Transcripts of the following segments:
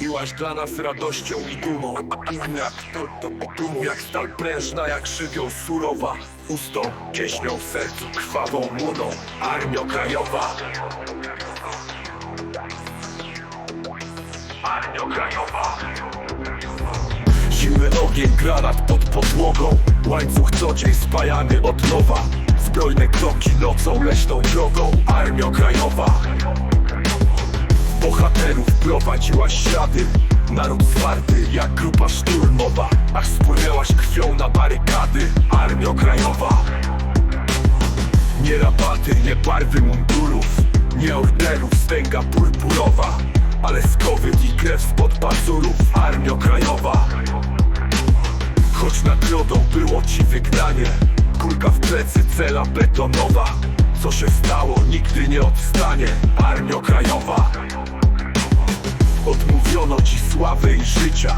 Byłaś dla nas radością i dumą. Jak to, to dumą Jak stal prężna, jak żywioł surowa. Ustą, pieśnią w sercu, krwawą młodą Armio krajowa. Armio krajowa. Zimny ogień, granat pod podłogą. Łańcuch co dzień spajany od nowa. Zbrojne kroki nocą, leśną drogą. Armio krajowa prowadziłaś ślady Naród zwarty jak grupa szturmowa. Aż spłynęłaś krwią na barykady Armio krajowa. Nie rabaty, nie barwy mundurów Nie orderów, stęga purpurowa. Ale skowyt i krew spod pazurów Armio krajowa. Choć nagrodą było ci wygnanie Kulka w plecy, cela betonowa. Co się stało, nigdy nie odstanie Armio krajowa Odmówiono ci sławy i życia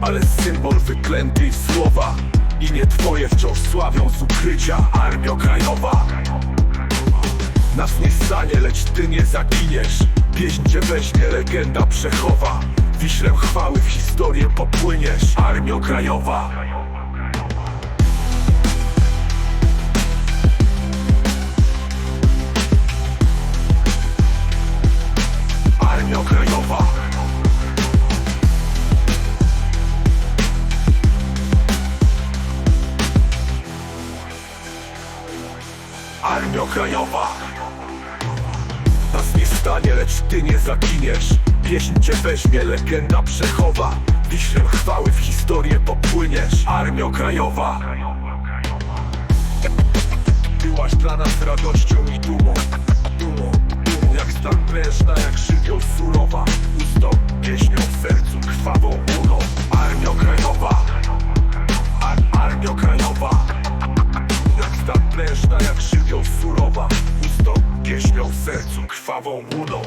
Ale symbol wyklęty i słowa. Imię twoje wciąż sławią z ukrycia Armio krajowa. Nas nie stanie, lecz ty nie zaginiesz. Pieśń cię weźmie, legenda przechowa. Wiślem chwały w historię popłyniesz Armio krajowa Armio krajowa. Nas nie stanie, lecz ty nie zaginiesz Pieśń cię weźmie, legenda przechowa. Wiślem chwały w historię popłyniesz. Armio krajowa. Byłaś dla nas radością i dumą. Dumą, dumą jak stal prężna, jak żywioł surowa. Ustą, pieśnią w sercu, krwawą murą Armio krajowa. Ar krajowa. Jak stal prężna, jak żywioł surowa Ustą, pieśnią sercu, krwawą łudą.